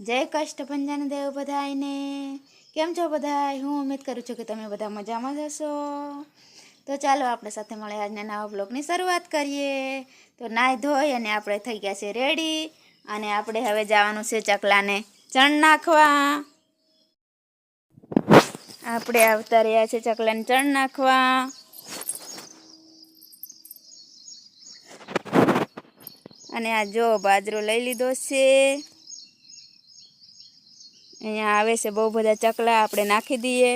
જય કષ્ટભંજન દેવ બધાયને. કેમ છો બધા હું ઉમેદ કરું છું કે તમે બધા મજામાં જશો તો ચાલો આપણે સાથે મળે આજના નવા બ્લોગની શરૂઆત કરીએ. તો નાહી ધોઈ અને આપણે થઈ ગયા છે રેડી. અને આપણે હવે જવાનું છે ચકલાને ચણ નાખવા. આપણે આવતા રહ્યા છે ચકલાને ચણ નાખવા. અને આ જો બાજરો લઈ લીધો છે. અહીંયા આવે છે બહુ બધા ચકલા, આપણે નાખી દઈએ.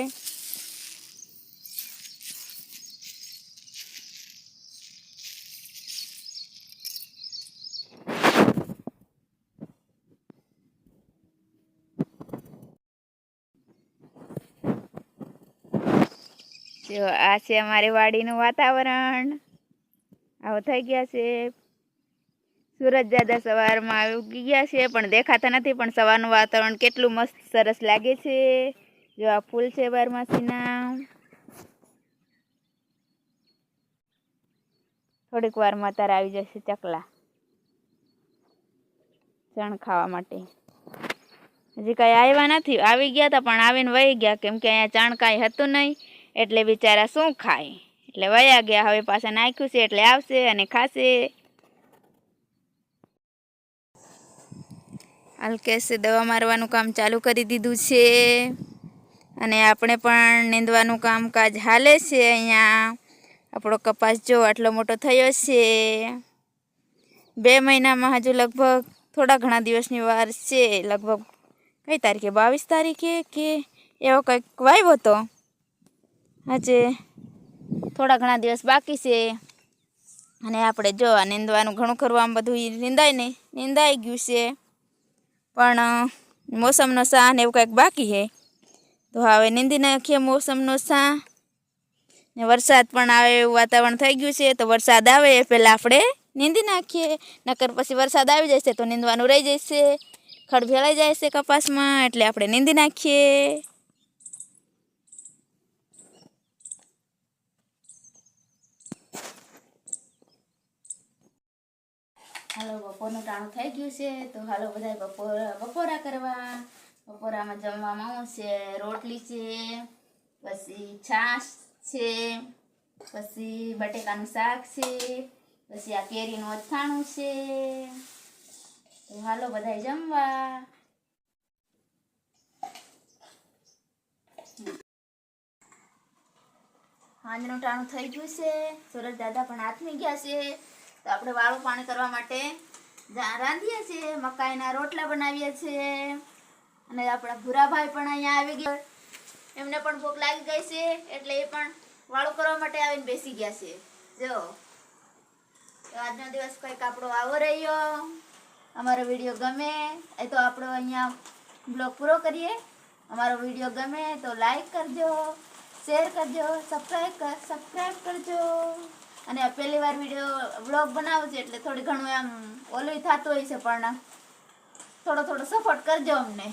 આ છે અમારી વાડીનું વાતાવરણ. આવો થઈ ગયા છે. સુરજ દાદા સવારમાં આવી ગયા છે, પણ દેખાતા નથી, પણ સવારનું વાતાવરણ કેટલું મસ્ત સરસ લાગે છે. જો આ ફૂલ છે બારમાસીના. થોડીક વારમાં તારે આવી જશે ચકલા. ચણ ખાવા માટે. હજી કાંઈ આવ્યા નથી, આવી ગયા હતા પણ આવીને વહી ગયા. કેમ કે અહીંયા ચણ કાંઈ હતું નહીં, એટલે બિચારા શું ખાય? એટલે વયા ગયા, હવે પાછા નાખ્યું છે, એટલે આવશે અને ખાશે. હલકેસે દવા મારવાનું કામ ચાલુ કરી દીધું છે. અને આપણે પણ નીંદવાનું કામકાજ હાલે છે અહીંયા. આપણો કપાસ જો આટલો મોટો થયો છે. બે મહિનામાં હજુ લગભગ થોડા ઘણા દિવસની વાર છે. લગભગ કઈ તારીખે? બાવીસ તારીખે કે એવો કંઈક વાવ્યો હતો? આજે થોડા ઘણા દિવસ બાકી છે. અને આપણે જો આ નીંદવાનું ઘણું આમ બધું નીંદાય ને, નીંદાઈ ગયું છે. પણ મોસમનો સા ને એવું કંઈક બાકી છે. તો હવે નીંદી નાખીએ મોસમનો સા ને વરસાદ પણ આવે એવું વાતાવરણ થઈ ગયું છે, તો વરસાદ આવે એ પહેલાં આપણે નીંદી નાખીએ નકર પછી વરસાદ આવી જશે તો નીંદવાનું રહી જશે. ખડ ભેળાઈ જાય છે કપાસમાં, એટલે આપણે નીંદી નાખીએ. હાલો, બપોરનું ટાણું થઈ ગયું છે, તો હાલો બધા બપોરા બપોરા કરવા. બપોરામાં જમવામાં શું છે, રોટલી છે, પછી છાશ છે, પછી બટેકાનું શાક છે, પછી આ કેરીનું અથાણું છે. તો હાલો બધા જમવા. સાંજનું ટાણું થઈ ગયું છે. સુરજ દાદા પણ હાથમી ગયા છે. તો આપણે વાળું પાણી કરવા માટે રાંધીએ છીએ, મકાઈના રોટલા બનાવીએ છીએ. અને આપણા ભૂરાભાઈ પણ અહીંયા આવી ગયા. એમને પણ ભૂખ લાગી ગઈ છે, એટલે એ પણ વાળું કરવા માટે આવીને બેસી ગયા છે. જો આજનો દિવસ કંઈક આપણો આવો રહ્યો. અમારો વીડિયો ગમે એ તો આપણો અહીંયા બ્લોગ પૂરો કરીએ. અમારો વીડિયો ગમે તો લાઈક કરજો, શેર કરજો, સબસ્ક્રાઈબ કર, સબસ્ક્રાઈબ કરજો. અને પહેલી વાર વીડિયો વ્લોગ બનાવું છું એટલે થોડી ઘણું આમ ઓલું થતું હોય છે, પણ થોડો થોડો સપોર્ટ કરજો અમને.